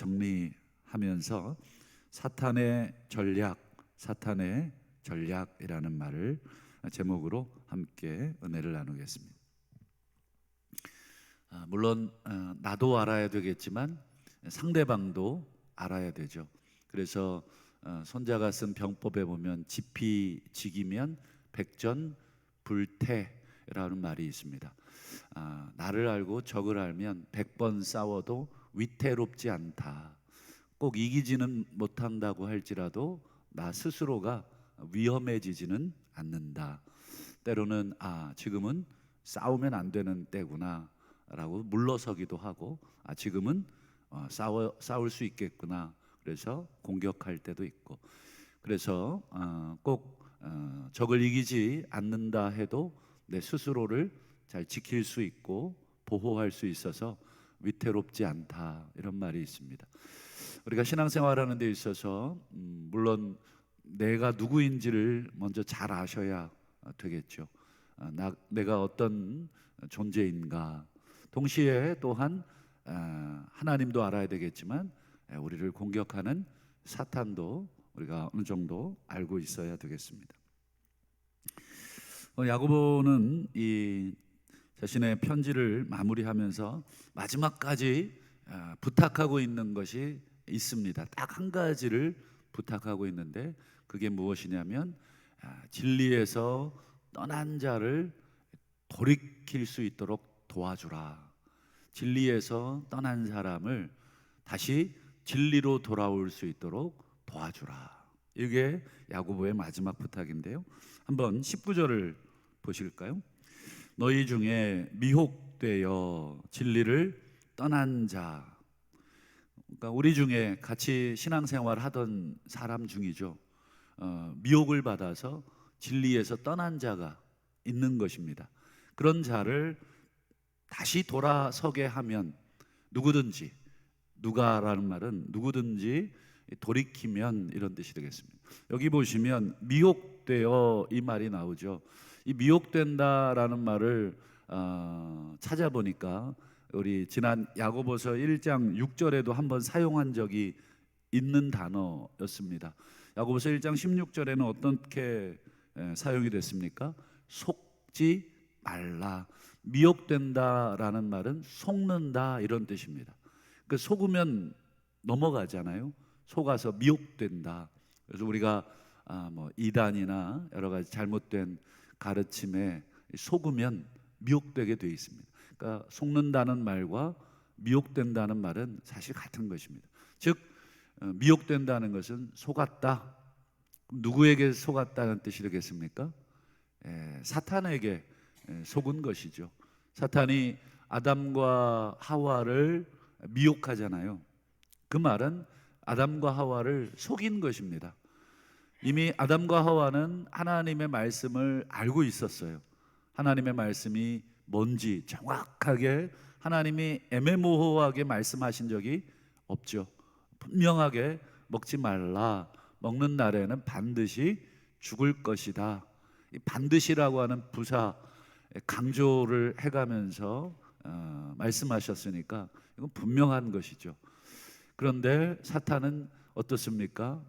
정리하면서 사탄의 전략, 사탄의 전략이라는 말을 제목으로 함께 은혜를 나누겠습니다. 아, 물론 어, 나도 알아야 되겠지만 상대방도 알아야 되죠. 그래서 어, 손자가 쓴 병법에 보면 지피지기면 백전 불태라는 말이 있습니다. 아, 나를 알고 적을 알면 백번 싸워도 위태롭지 않다. 꼭 이기지는 못한다고 할지라도 나 스스로가 위험해지지는 않는다. 때로는 아 지금은 싸우면 안 되는 때구나 라고 물러서기도 하고 아 지금은 어, 싸워 싸울 수 있겠구나. 그래서 공격할 때도 있고 그래서 어, 꼭 어, 적을 이기지 않는다 해도 내 스스로를 잘 지킬 수 있고 보호할 수 있어서 위태롭지 않다 이런 말이 있습니다. 우리가 신앙생활하는 데 있어서 음, 물론 내가 누구인지를 먼저 잘 아셔야 되겠죠. 아, 나, 내가 어떤 존재인가. 동시에 또한 아, 하나님도 알아야 되겠지만 에, 우리를 공격하는 사탄도 우리가 어느 정도 알고 있어야 되겠습니다. 어, 야고보는 이 자신의 편지를 마무리하면서 마지막까지 아, 부탁하고 있는 것이 있습니다. 딱 한 가지를 부탁하고 있는데 그게 무엇이냐면 아, 진리에서 떠난 자를 돌이킬 수 있도록 도와주라. 진리에서 떠난 사람을 다시 진리로 돌아올 수 있도록 도와주라. 이게 야고보의 마지막 부탁인데요. 한번 19절을 보실까요? 너희 중에 미혹되어 진리를 떠난 자 그러니까 우리 중에 같이 신앙생활 하던 사람 중이죠. 어, 미혹을 받아서 진리에서 떠난 자가 있는 것입니다. 그런 자를 다시 돌아서게 하면 누구든지 누가라는 말은 누구든지 돌이키면 이런 뜻이 되겠습니다. 여기 보시면 미혹되어 이 말이 나오죠. 이 미혹된다라는 말을 어, 찾아보니까 우리 지난 야고보서 1장 6절에도 한번 사용한 적이 있는 단어였습니다. 야고보서 1장 16절에는 어떻게 에, 사용이 됐습니까? 속지 말라. 미혹된다라는 말은 속는다 이런 뜻입니다. 그 속으면 넘어가잖아요. 속아서 미혹된다. 그래서 우리가 아, 뭐 이단이나 여러 가지 잘못된 가르침에 속으면 미혹되게 돼 있습니다. 그러니까 속는다는 말과 미혹된다는 말은 사실 같은 것입니다. 즉 어, 미혹된다는 것은 속았다. 누구에게 속았다는 뜻이 되겠습니까? 에, 사탄에게 에, 속은 것이죠. 사탄이 아담과 하와를 미혹하잖아요. 그 말은 아담과 하와를 속인 것입니다. 이미 아담과 하와는 하나님의 말씀을 알고 있었어요. 하나님의 말씀이 뭔지 정확하게 하나님이 애매모호하게 말씀하신 적이 없죠. 분명하게 먹지 말라. 먹는 날에는 반드시 죽을 것이다. 이 반드시라고 하는 부사 강조를 해가면서 어, 말씀하셨으니까 이건 분명한 것이죠. 그런데 사탄은 어떻습니까?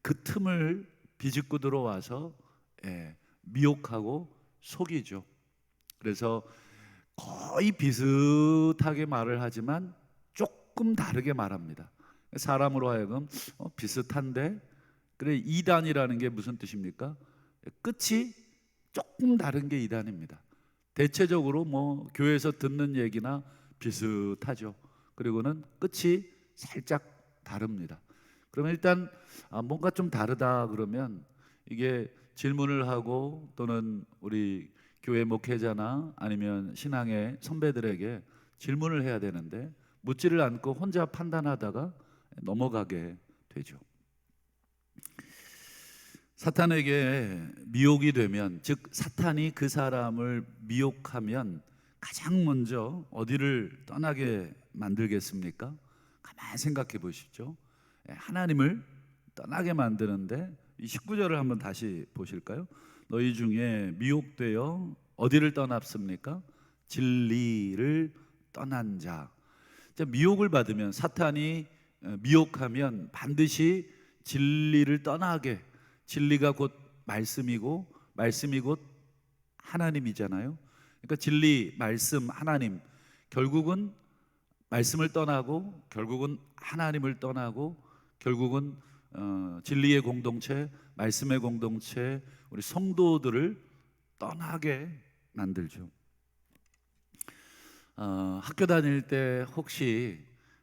그 틈을 비집고 들어와서 예, 미혹하고 속이죠. 그래서 거의 비슷하게 말을 하지만 조금 다르게 말합니다. 사람으로 하여금 어, 비슷한데 그래 이단이라는 게 무슨 뜻입니까? 끝이 조금 다른 게 이단입니다. 대체적으로 뭐 교회에서 듣는 얘기나 비슷하죠. 그리고는 끝이 살짝 다릅니다. 그러면 일단 아, 뭔가 좀 다르다 그러면 이게 질문을 하고 또는 우리 교회 목회자나 아니면 신앙의 선배들에게 질문을 해야 되는데 묻지를 않고 혼자 판단하다가 넘어가게 되죠. 사탄에게 미혹이 되면 즉 사탄이 그 사람을 미혹하면 가장 먼저 어디를 떠나게 만들겠습니까? 가만 생각해 보십시오. 예, 하나님을 떠나게 만드는데 이 19절을 한번 다시 보실까요? 너희 중에 미혹되어 어디를 떠났습니까? 진리를 떠난 자. 자, 미혹을 받으면 사탄이 어, 미혹하면 반드시 진리를 떠나게 진리가 곧 말씀이고 말씀이 곧 하나님이잖아요. 그러니까 진리, 말씀, 하나님 결국은 말씀을 떠나고 결국은 하나님을 떠나고 결국은 어, 진리의 공동체, 말씀의 공동체, 우리 성도들을 떠나게 만들죠. 어, 학교 다닐 때 혹시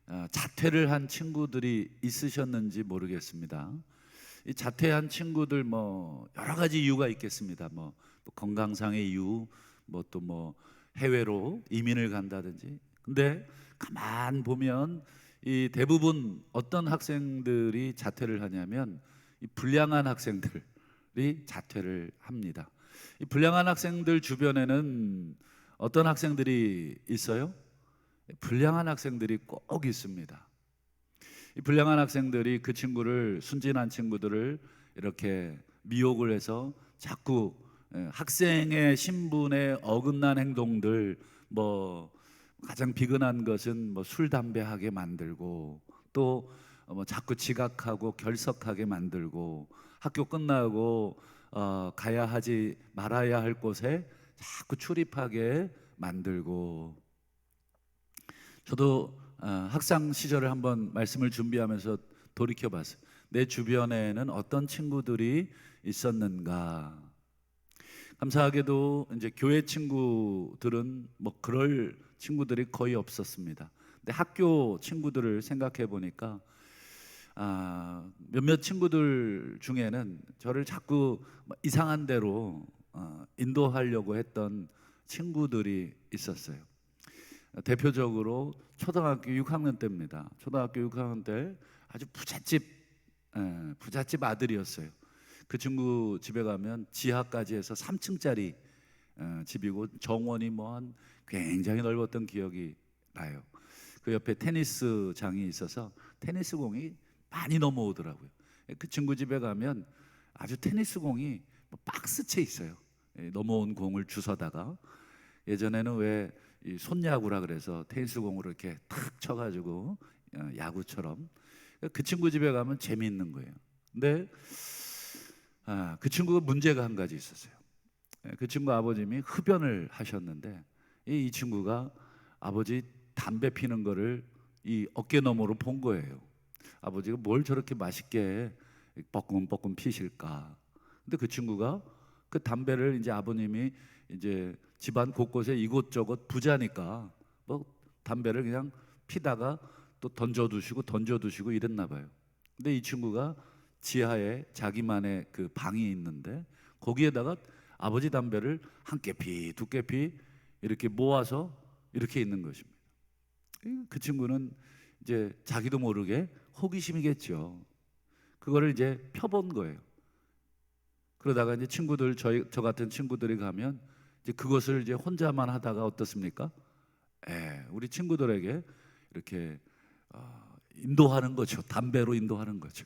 어, 자퇴를 한 친구들이 있으셨는지 모르겠습니다. 이 자퇴한 친구들 뭐 여러 가지 이유가 있겠습니다. 뭐, 뭐 건강상의 이유, 뭐또뭐 해외로 이민을 간다든지. 근데 가만 보면 이 대부분 어떤 학생들이 자퇴를 하냐면 이 불량한 학생들이 자퇴를 합니다. 이 불량한 학생들 주변에는 어떤 학생들이 있어요? 불량한 학생들이 꼭 있습니다. 이 불량한 학생들이 그 친구를 순진한 친구들을 이렇게 미혹을 해서 자꾸 예, 학생의 신분에 어긋난 행동들 뭐 가장 비근한 것은 뭐 술 담배 하게 만들고 또 뭐 자꾸 지각하고 결석하게 만들고 학교 끝나고 어, 가야 하지 말아야 할 곳에 자꾸 출입하게 만들고 저도 어, 학창 시절을 한번 말씀을 준비하면서 돌이켜 봤어요. 내 주변에는 어떤 친구들이 있었는가. 감사하게도 이제 교회 친구들은 뭐 그럴 친구들이 거의 없었습니다. 근데 학교 친구들을 생각해 보니까 아, 몇몇 친구들 중에는 저를 자꾸 뭐 이상한 대로 어, 인도하려고 했던 친구들이 있었어요. 대표적으로 초등학교 6학년 때입니다. 초등학교 6학년 때 아주 부잣집 에, 부잣집 아들이었어요. 그 친구 집에 가면 지하까지 해서 3층짜리 어, 집이고 정원이 뭐 한 굉장히 넓었던 기억이 나요. 그 옆에 테니스 장이 있어서 테니스 공이 많이 넘어오더라고요. 그 친구 집에 가면 아주 테니스 공이 뭐 박스채 있어요. 예, 넘어온 공을 주워다가 예전에는 왜이 손야구라 그래서 테니스 공으로 이렇게 탁 쳐가지고 어, 야구처럼 그 친구 집에 가면 재미있는 거예요. 근데 아, 그 친구가 문제가 한 가지 있었어요. 예, 그 친구 아버님이 흡연을 하셨는데 이, 이 친구가 아버지 담배 피는 거를 이 어깨 너머로 본 거예요. 아버지가 뭘 저렇게 맛있게 뻐끔뻐끔 피실까? 근데 그 친구가 그 담배를 이제 아버님이 이제 집안 곳곳에 이곳저곳 부자니까 뭐 담배를 그냥 피다가 또 던져두시고 던져두시고 이랬나 봐요. 근데 이 친구가 지하에 자기만의 그 방이 있는데 거기에다가 아버지 담배를 한 깨피 두 깨피 이렇게 모아서 이렇게 있는 것입니다. 그 친구는 이제 자기도 모르게 호기심이겠죠. 그거를 이제 펴본 거예요. 그러다가 이제 친구들 저희 저 같은 친구들이 가면 이제 그것을 이제 혼자만 하다가 어떻습니까? 예, 우리 친구들에게 이렇게 어, 인도하는 거죠. 담배로 인도하는 거죠.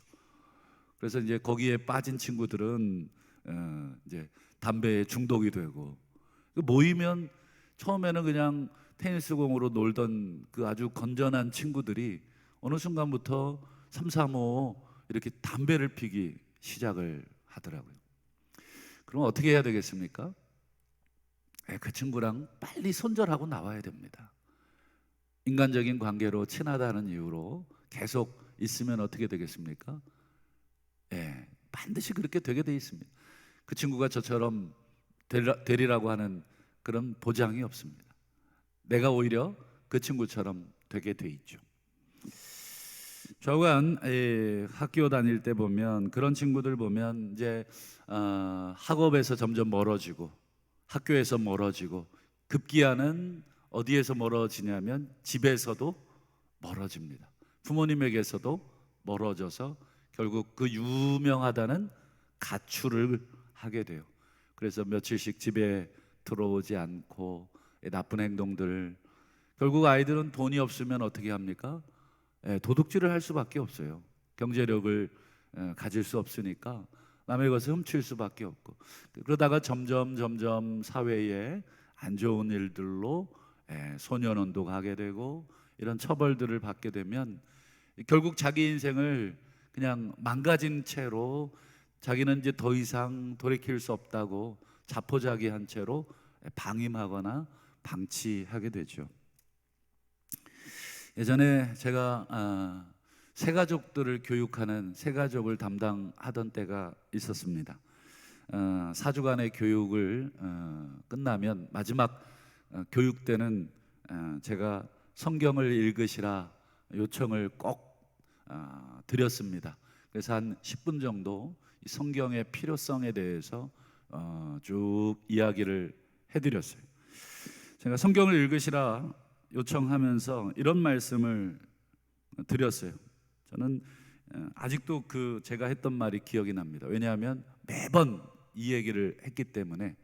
그래서 이제 거기에 빠진 친구들은 어, 이제 담배에 중독이 되고 그 모이면 처음에는 그냥 테니스 공으로 놀던 그 아주 건전한 친구들이 어느 순간부터 삼삼오 이렇게 담배를 피기 시작을 하더라고요. 그럼 어떻게 해야 되겠습니까? 예, 그 친구랑 빨리 손절하고 나와야 됩니다. 인간적인 관계로 친하다는 이유로 계속 있으면 어떻게 되겠습니까? 예, 반드시 그렇게 되게 돼 있습니다. 그 친구가 저처럼 되리라, 되리라고 하는 그런 보장이 없습니다. 내가 오히려 그 친구처럼 되게 돼 있죠. 저간 학교 다닐 때 보면 그런 친구들 보면 이제 어, 학업에서 점점 멀어지고 학교에서 멀어지고 급기야는 어디에서 멀어지냐면 집에서도 멀어집니다. 부모님에게서도 멀어져서 결국 그 유명하다는 가출을 하게 돼요. 그래서 며칠씩 집에 들어오지 않고 나쁜 행동들 결국 아이들은 돈이 없으면 어떻게 합니까? 예, 도둑질을 할 수밖에 없어요. 경제력을 예, 가질 수 없으니까 남의 것을 훔칠 수밖에 없고 그러다가 점점 점점 사회에 안 좋은 일들로 예, 소년원도 가게 되고 이런 처벌들을 받게 되면 결국 자기 인생을 그냥 망가진 채로 자기는 이제 더 이상 돌이킬 수 없다고 자포자기한 채로 방임하거나 방치하게 되죠. 예전에 제가 아, 새 가족들을 교육하는 새 가족을 담당하던 때가 있었습니다. 어, 사주간의 교육을 어, 끝나면 마지막 어, 교육 때는 어, 제가 성경을 읽으시라 요청을 꼭 어, 드렸습니다. 그래서 한 10분 정도 이 성경의 필요성에 대해서 어, 쭉 이야기를 해드렸어요. 제가 성경을 읽으시라 요청하면서 이런 말씀을 드렸어요. 저는 어, 아직도 그 제가 했던 말이 기억이 납니다. 왜냐하면 매번 이 얘기를 했기 때문에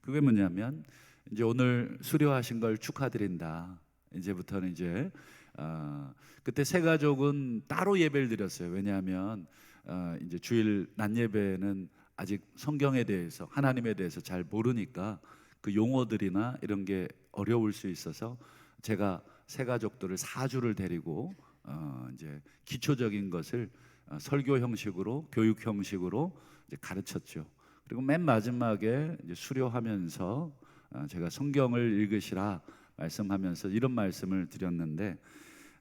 그게 뭐냐면 이제 오늘 수료하신 걸 축하드린다. 이제부터는 이제 어, 그때 세 가족은 따로 예배를 드렸어요. 왜냐하면 어, 이제 주일 낮 예배는 아직 성경에 대해서 하나님에 대해서 잘 모르니까 그 용어들이나 이런 게 어려울 수 있어서 제가 세 가족들을 사주를 데리고 어, 이제 기초적인 것을 어, 설교 형식으로 교육 형식으로 가르쳤죠. 그리고 맨 마지막에 수료하면서 어, 제가 성경을 읽으시라 말씀하면서 이런 말씀을 드렸는데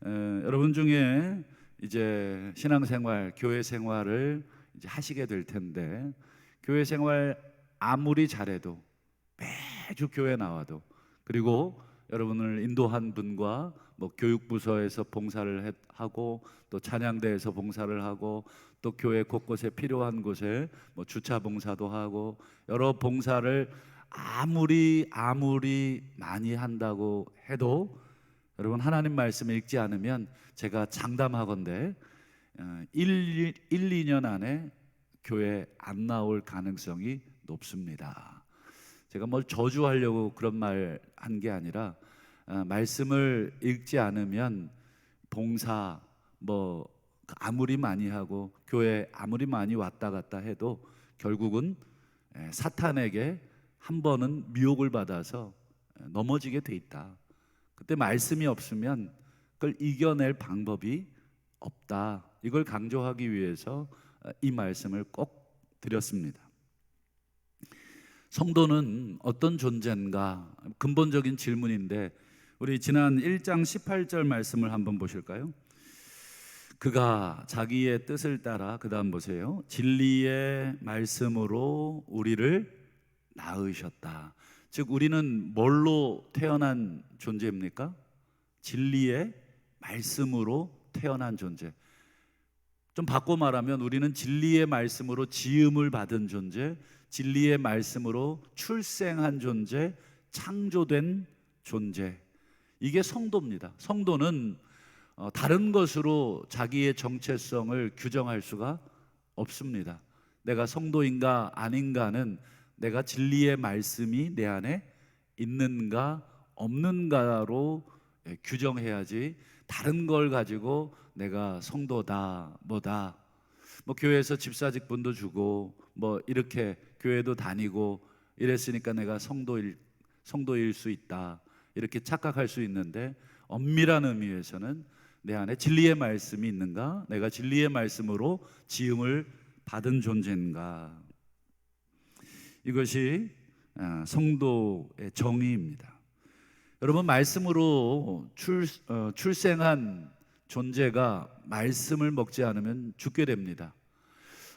어, 여러분 중에 이제 신앙생활, 교회 생활을 이제 하시게 될 텐데 교회 생활 아무리 잘해도 매주 교회 나와도 그리고 여러분을 인도한 분과 뭐 교육부서에서 봉사를 해- 하고 또 찬양대에서 봉사를 하고 또 교회 곳곳에 필요한 곳에 뭐 주차 봉사도 하고 여러 봉사를 아무리 아무리 많이 한다고 해도 여러분 하나님 말씀 읽지 않으면 제가 장담하건대 어, 1, 1, 2년 안에 교회 안 나올 가능성이 높습니다. 제가 뭘 저주하려고 그런 말 한 게 아니라 어, 말씀을 읽지 않으면 봉사 뭐 아무리 많이 하고 교회 아무리 많이 왔다 갔다 해도 결국은 에, 사탄에게 한 번은 미혹을 받아서 에, 넘어지게 돼 있다. 그때 말씀이 없으면 그걸 이겨낼 방법이 없다. 이걸 강조하기 위해서 어, 이 말씀을 꼭 드렸습니다. 성도는 어떤 존재인가? 근본적인 질문인데 우리 지난 1장 18절 말씀을 한번 보실까요? 그가 자기의 뜻을 따라 그다음 보세요. 진리의 말씀으로 우리를 낳으셨다. 즉 우리는 뭘로 태어난 존재입니까? 진리의 말씀으로 태어난 존재. 좀 바꿔 말하면 우리는 진리의 말씀으로 지음을 받은 존재, 진리의 말씀으로 출생한 존재, 창조된 존재. 이게 성도입니다. 성도는 어, 다른 것으로 자기의 정체성을 규정할 수가 없습니다. 내가 성도인가 아닌가는 내가 진리의 말씀이 내 안에 있는가 없는가로 예, 규정해야지 다른 걸 가지고 내가 성도다 뭐다. 뭐 교회에서 집사직 분도 주고 뭐 이렇게 교회도 다니고 이랬으니까 내가 성도일 성도일 수 있다. 이렇게 착각할 수 있는데 엄밀한 의미에서는 내 안에 진리의 말씀이 있는가? 내가 진리의 말씀으로 지음을 받은 존재인가? 이것이 아, 성도의 정의입니다. 여러분 말씀으로 출, 어, 출생한 존재가 말씀을 먹지 않으면 죽게 됩니다.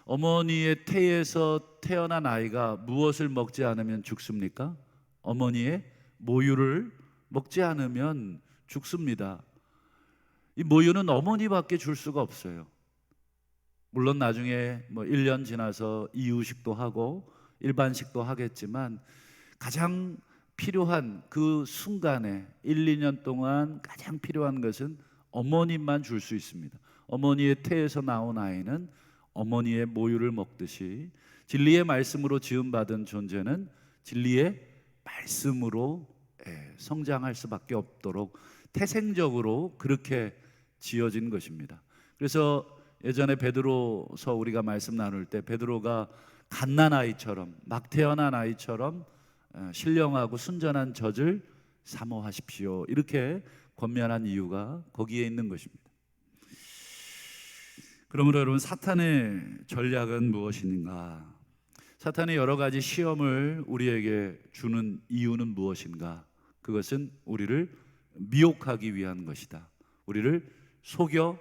어머니의 태에서 태어난 아이가 무엇을 먹지 않으면 죽습니까? 어머니의 모유를 먹지 않으면 죽습니다. 이 모유는 어머니밖에 줄 수가 없어요. 물론 나중에 뭐 1년 지나서 이유식도 하고 일반식도 하겠지만 가장 필요한 그 순간에 1, 2년 동안 가장 필요한 것은 어머님만 줄 수 있습니다. 어머니의 태에서 나온 아이는 어머니의 모유를 먹듯이 진리의 말씀으로 지음받은 존재는 진리의 말씀으로 예, 성장할 수밖에 없도록 태생적으로 그렇게 지어진 것입니다. 그래서 예전에 베드로서 우리가 말씀 나눌 때 베드로가 갓난 아이처럼 막 태어난 아이처럼 어, 신령하고 순전한 젖을 사모하십시오. 이렇게 권면한 이유가 거기에 있는 것입니다. 그러므로 여러분 사탄의 전략은 무엇인가? 사탄이 여러 가지 시험을 우리에게 주는 이유는 무엇인가? 그것은 우리를 미혹하기 위한 것이다. 우리를 속여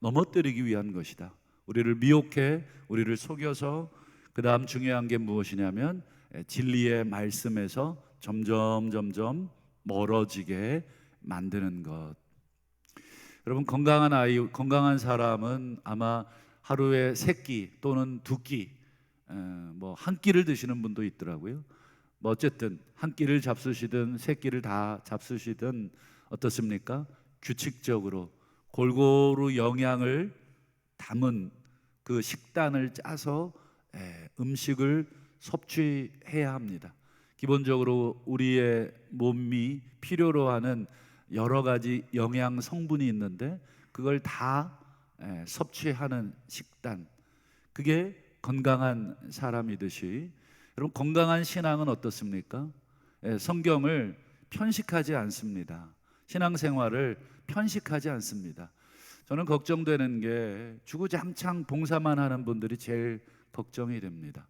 넘어뜨리기 위한 것이다. 우리를 미혹해 우리를 속여서 그 다음 중요한 게 무엇이냐면 진리의 말씀에서 점점 점점 멀어지게 만드는 것. 여러분 건강한 아이, 건강한 사람은 아마 하루에 세 끼 또는 두 끼, 뭐 한 끼를 드시는 분도 있더라고요. 뭐 어쨌든 한 끼를 잡수시든 세 끼를 다 잡수시든 어떻습니까? 규칙적으로 골고루 영양을 담은 그 식단을 짜서 에, 음식을 섭취해야 합니다. 기본적으로 우리의 몸이 필요로 하는 여러 가지 영양 성분이 있는데 그걸 다 에, 섭취하는 식단. 그게 건강한 사람이듯이 여러분 건강한 신앙은 어떻습니까? 예, 성경을 편식하지 않습니다. 신앙생활을 편식하지 않습니다. 저는 걱정되는 게 주구장창 봉사만 하는 분들이 제일 걱정이 됩니다.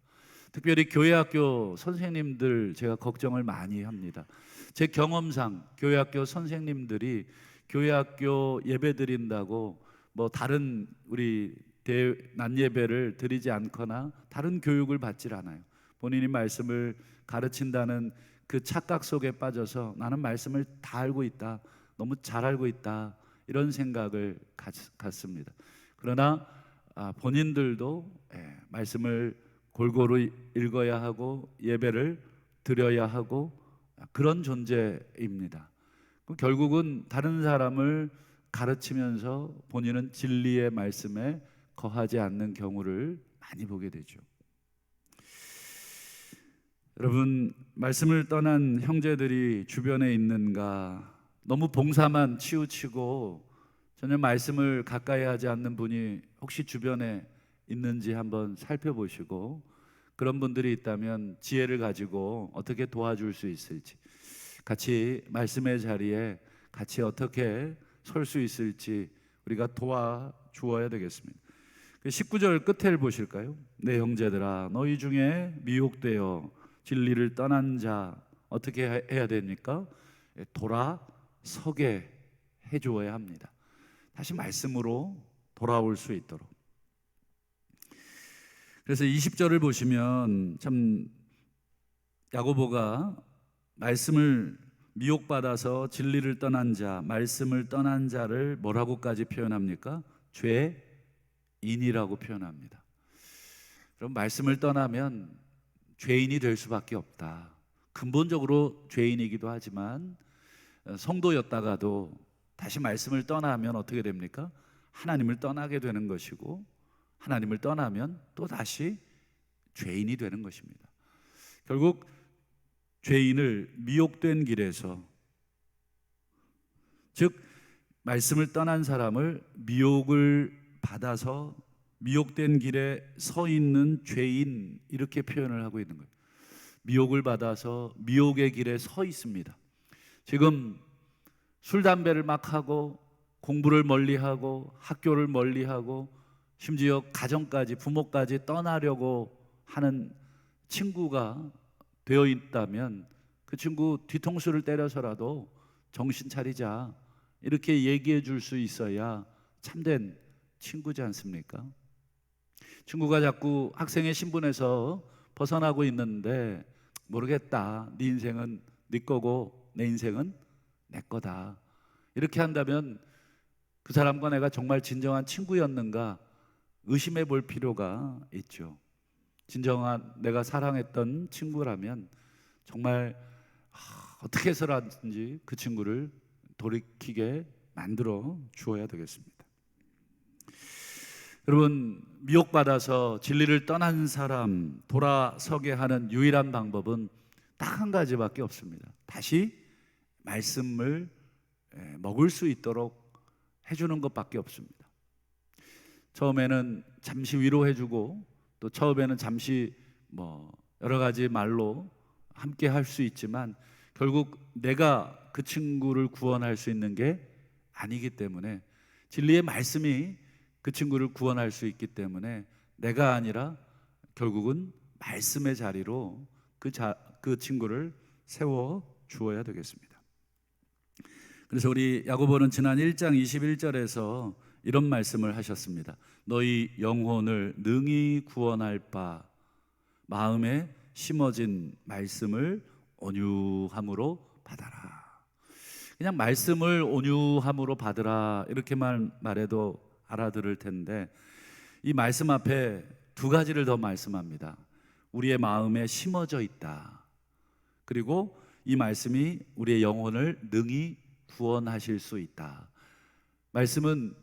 특별히 교회학교 선생님들 제가 걱정을 많이 합니다. 제 경험상 교회학교 선생님들이 교회학교 예배 드린다고 뭐 다른 우리 대 난 예배를 드리지 않거나 다른 교육을 받질 않아요. 본인이 말씀을 가르친다는 그 착각 속에 빠져서 나는 말씀을 다 알고 있다. 너무 잘 알고 있다. 이런 생각을 갖습니다. 그러나 아, 본인들도 예, 말씀을 골고루 읽어야 하고 예배를 드려야 하고 그런 존재입니다. 결국은 다른 사람을 가르치면서 본인은 진리의 말씀에 거하지 않는 경우를 많이 보게 되죠. 여러분 말씀을 떠난 형제들이 주변에 있는가 너무 봉사만 치우치고 전혀 말씀을 가까이 하지 않는 분이 혹시 주변에 있는지 한번 살펴보시고 그런 분들이 있다면 지혜를 가지고 어떻게 도와줄 수 있을지 같이 말씀의 자리에 같이 어떻게 설 수 있을지 우리가 도와주어야 되겠습니다. 19절 그 끝을 보실까요? 내 형제들아 너희 중에 미혹되어 진리를 떠난 자 어떻게 해야 됩니까? 돌아서게 해 주어야 합니다. 다시 말씀으로 돌아올 수 있도록. 그래서 20절을 보시면 참 야고보가 말씀을 미혹받아서 진리를 떠난 자, 말씀을 떠난 자를 뭐라고까지 표현합니까? 죄인이라고 표현합니다. 그럼 말씀을 떠나면 죄인이 될 수밖에 없다. 근본적으로 죄인이기도 하지만 성도였다가도 다시 말씀을 떠나면 어떻게 됩니까? 하나님을 떠나게 되는 것이고 하나님을 떠나면 또 다시 죄인이 되는 것입니다. 결국 죄인을 미혹된 길에서 즉 말씀을 떠난 사람을 미혹을 받아서 미혹된 길에 서 있는 죄인 이렇게 표현을 하고 있는 거예요. 미혹을 받아서 미혹의 길에 서 있습니다. 지금 술 담배를 막 하고 공부를 멀리 하고 학교를 멀리 하고 심지어 가정까지 부모까지 떠나려고 하는 친구가 되어 있다면 그 친구 뒤통수를 때려서라도 정신 차리자 이렇게 얘기해 줄 수 있어야 참된 친구지 않습니까? 친구가 자꾸 학생의 신분에서 벗어나고 있는데 모르겠다. 네 인생은 네 거고 내 인생은 내 거다. 이렇게 한다면 그 사람과 내가 정말 진정한 친구였는가 의심해 볼 필요가 있죠. 진정한 내가 사랑했던 친구라면 정말 어떻게 해서라든지 그 친구를 돌이키게 만들어 주어야 되겠습니다. 여러분 미혹받아서 진리를 떠난 사람 돌아서게 하는 유일한 방법은 딱 한 가지밖에 없습니다. 다시 말씀을 먹을 수 있도록 해주는 것밖에 없습니다. 처음에는 잠시 위로해주고 또 처음에는 잠시 뭐 여러 가지 말로 함께 할 수 있지만 결국 내가 그 친구를 구원할 수 있는 게 아니기 때문에 진리의 말씀이 그 친구를 구원할 수 있기 때문에 내가 아니라 결국은 말씀의 자리로 그, 자, 그 친구를 세워 주어야 되겠습니다. 그래서 우리 야고보는 지난 1장 21절에서 이런 말씀을 하셨습니다. 너희 영혼을 능히 구원할 바 마음에 심어진 말씀을 온유함으로 받아라. 그냥 말씀을 온유함으로 받으라 이렇게만 말해도 알아들을 텐데 이 말씀 앞에 두 가지를 더 말씀합니다. 우리의 마음에 심어져 있다. 그리고 이 말씀이 우리의 영혼을 능히 구원하실 수 있다. 말씀은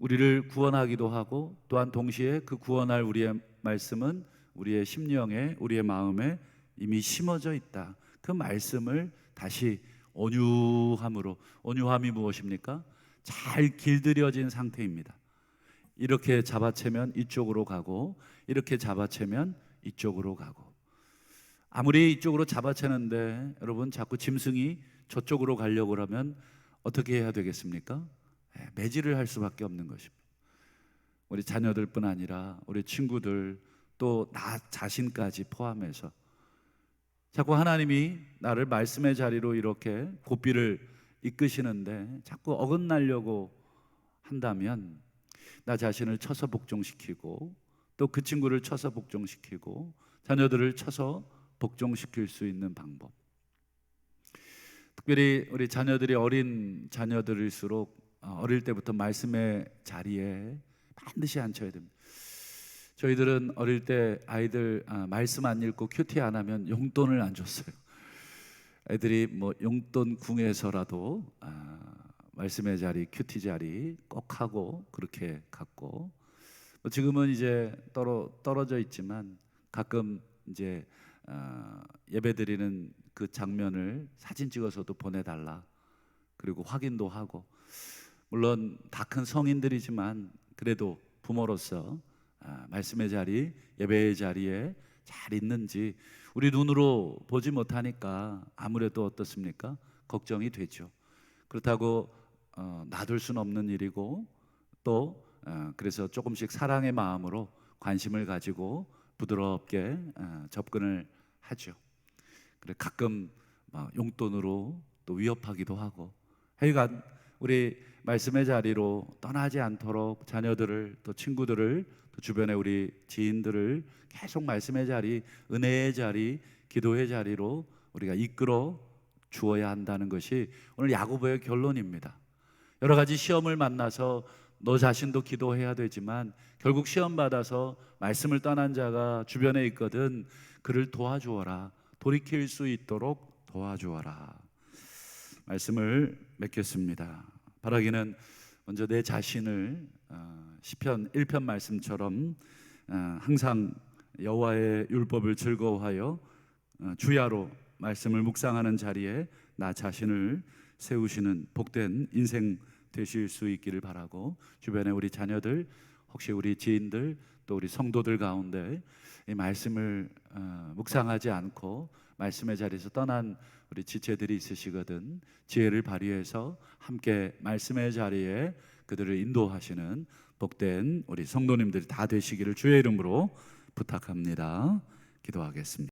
우리를 구원하기도 하고 또한 동시에 그 구원할 우리의 말씀은 우리의 심령에 우리의 마음에 이미 심어져 있다. 그 말씀을 다시 온유함으로 온유함이 무엇입니까? 잘 길들여진 상태입니다. 이렇게 잡아채면 이쪽으로 가고 이렇게 잡아채면 이쪽으로 가고 아무리 이쪽으로 잡아채는데 여러분 자꾸 짐승이 저쪽으로 가려고 하면 어떻게 해야 되겠습니까? 예, 매질을 할 수밖에 없는 것입니다. 우리 자녀들뿐 아니라 우리 친구들 또 나 자신까지 포함해서 자꾸 하나님이 나를 말씀의 자리로 이렇게 고삐를 이끄시는데 자꾸 어긋나려고 한다면 나 자신을 쳐서 복종시키고 또 그 친구를 쳐서 복종시키고 자녀들을 쳐서 복종시킬 수 있는 방법. 특별히 우리 자녀들이 어린 자녀들일수록 어, 어릴 때부터 말씀의 자리에 반드시 앉혀야 됩니다. 저희들은 어릴 때 아이들 아, 말씀 안 읽고 큐티 안 하면 용돈을 안 줬어요. 애들이 뭐 용돈 궁에서라도 아, 말씀의 자리, 큐티 자리 꼭 하고 그렇게 갔고 뭐 지금은 이제 떨어 떨어져 있지만 가끔 이제 아, 예배 드리는 그 장면을 사진 찍어서도 보내달라 그리고 확인도 하고 물론 다 큰 성인들이지만 그래도 부모로서 아, 말씀의 자리, 예배의 자리에 잘 있는지 우리 눈으로 보지 못하니까 아무래도 어떻습니까? 걱정이 되죠. 그렇다고 어, 놔둘 수는 없는 일이고 또 어, 그래서 조금씩 사랑의 마음으로 관심을 가지고 부드럽게 어, 접근을 하죠. 그래 가끔 막 용돈으로 또 위협하기도 하고 하여간 우리 말씀의 자리로 떠나지 않도록 자녀들을 또 친구들을 또 주변에 우리 지인들을 계속 말씀의 자리, 은혜의 자리, 기도의 자리로 우리가 이끌어 주어야 한다는 것이 오늘 야고보의 결론입니다. 여러 가지 시험을 만나서 너 자신도 기도해야 되지만 결국 시험 받아서 말씀을 떠난 자가 주변에 있거든 그를 도와주어라. 돌이킬 수 있도록 도와주어라. 말씀을 맺겠습니다. 바라기는 먼저 내 자신을 어, 시편 1편 말씀처럼 어, 항상 여호와의 율법을 즐거워하여 어, 주야로 말씀을 묵상하는 자리에 나 자신을 세우시는 복된 인생 되실 수 있기를 바라고 주변에 우리 자녀들 혹시 우리 지인들 또 우리 성도들 가운데 이 말씀을 어, 묵상하지 않고 말씀의 자리에서 떠난 우리 지체들이 있으시거든 지혜를 발휘해서 함께 말씀의 자리에 그들을 인도하시는 복된 우리 성도님들 다 되시기를 주의 이름으로 부탁합니다. 기도하겠습니다.